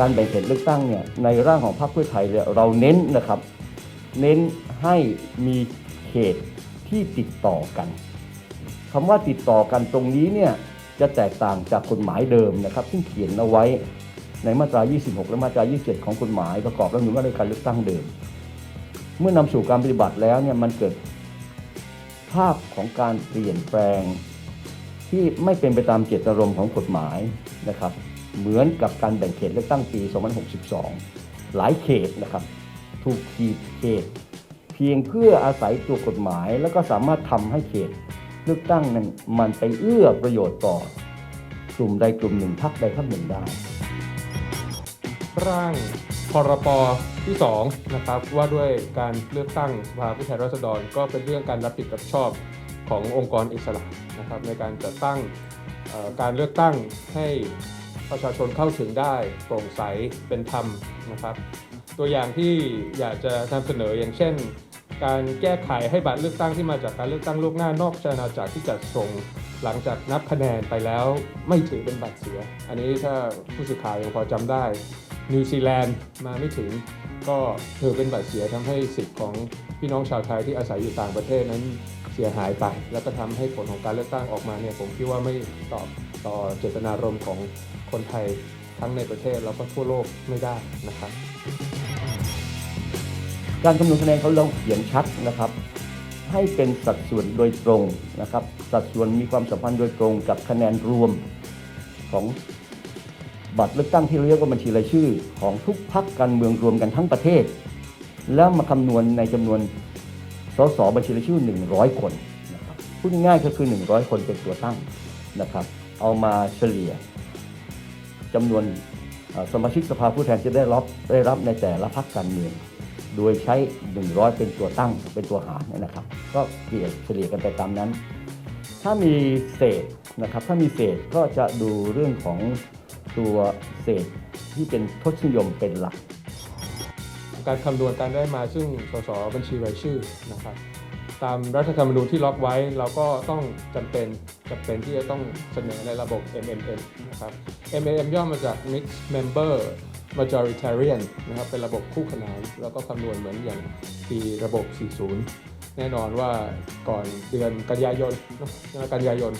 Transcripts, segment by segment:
การแบ่งเขตเลือกตั้งเนี่ยในร่างของพรรคเพื่อไทยเนี่ยเราเน้นนะครับ เน้นให้มีเขตที่ติดต่อกันคำว่าติดต่อกันตรงนี้เนี่ยจะแตกต่างจากกฎหมายเดิมนะครับ ซึ่งเขียนเอาไว้ในมาตรา 26 และมาตรา 27 ของกฎหมายประกอบรัฐธรรมนูญว่าด้วยการเลือกตั้งเดิม เมื่อนำสู่การปฏิบัติแล้วเนี่ยมันเกิดภาพของการเปลี่ยนแปลงที่ไม่เป็นไปตามเจตนารมณ์ของกฎหมายนะครับ เหมือนกับการแบ่งเขตเลือกตั้งปี 2062 หลายเขตนะครับถูกขีดเขต เพียงเพื่ออาศัยตัวกฎหมาย แล้วก็สามารถทำให้เขตเลือกตั้งนั้นมันไปเอื้อประโยชน์ต่อกลุ่มใดกลุ่มหนึ่งพรรคใดพรรคหนึ่งได้ ร่างพรปที่2นะครับว่าด้วยการเลือกตั้งสภาผู้แทนราษฎร ก็เป็นเรื่องการรับผิดรับชอบขององค์กรอิสระนะครับในการจัดตั้งการเลือกตั้งให้ ประชาชนเข้าถึงได้โปร่งใสเป็นธรรมนะครับ ตัวอย่างที่อยากจะนำเสนออย่างเช่น การแก้ไขให้บัตรเลือกตั้งที่มาจากการเลือกตั้งล่วงหน้านอกชอาณาจักรที่จัดส่งหลังจากนับคะแนนไปแล้วไม่ถือเป็นบัตรเสีย อันนี้ถ้าผู้สื่อข่าวยังพอจำได้ นิวซีแลนด์มาไม่ถึงก็ถือเป็นบัตรเสียทำให้สิทธิ์ของพี่น้องชาวไทยที่อาศัยอยู่ต่างประเทศนั้นเสียหายไป แล้วก็ทำให้ผลของการเลือกตั้งออกมาเนี่ยผมคิดว่าไม่ตอบ ต่อเจตนารมณ์ของคนไทยทั้งในประเทศแล้วก็ทั่วโลกไม่ได้นะครับการคำนวณคะแนนเขาลงเขียนชัดนะครับ ให้เป็นสัดส่วนโดยตรงนะครับ สัดส่วนมีความสัมพันธ์โดยตรงกับคะแนนรวมของบัตรเลือกตั้งที่เรียกว่าบัญชีรายชื่อ ของทุกพักการเมืองรวมกันทั้งประเทศ แล้วมาคำนวณในจำนวนสสบัญชีรายชื่อ 100 คนนะครับพูดง่ายๆก็คือ 100 คนเป็นตัวตั้งนะครับ เอามาเฉลี่ยจำนวนสมาชิกสภาผู้แทนจะได้รับได้รับในแต่ละพักการเมือง โดยใช้ 100 เป็นตัวตั้งเป็นตัวหารเนยนะครับ ก็เกลี่ยเฉลี่ยกันไปตามนั้น ถ้ามีเศษนะครับ ถ้ามีเศษก็จะดูเรื่องของตัวเศษที่เป็นทศนิยมเป็นหลัก การคำนวณการได้มาซึ่งสสบัญชีรายชื่อนะครับ ตามรัฐธรรมนูญที่ล็อกไว้ เราก็ต้องจำเป็นจำเป็นที่จะต้องเสนอในระบบ MMM นะครับ MMM ย่อมาจาก Mixed Member Majoritarian นะครับเป็นระบบคู่ขนานแล้วก็คำนวณเหมือนอย่างปีระบบ 40 แน่นอนว่าก่อนเดือนกันยายนนะกันยายน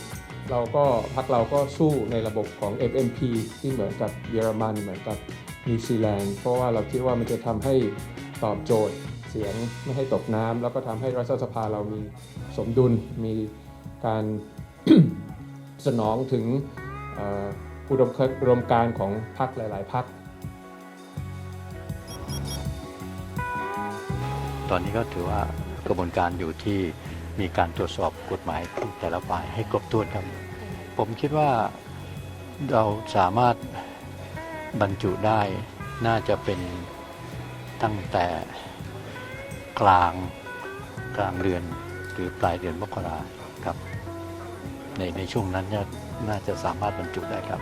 เราก็พักเราก็สู้ในระบบของ MMP ที่เหมือนกับเยอรมันเหมือนกับนิวซีแลนด์เพราะว่าเราคิดว่ามันจะทำให้ตอบโจทย์ เสียงไม่ให้ตกน้ำแล้วก็ทำให้รัฐสภาเรามีสมดุลมีการสนองถึงอุดมอุดมการของพรรคหลาย ๆพรรคตอนนี้ก็ถือว่ากระบวนการอยู่ที่มีการตรวจสอบกฎหมายแต่ละฝ่ายให้ครบถ้วนครับ ผมคิดว่าเราสามารถบรรจุได้น่าจะเป็นตั้งแต่ กลางกลางเดือนหรือปลายเดือนมกราครับในในช่วงนั้นน่าจะสามารถบรรจุได้ครับ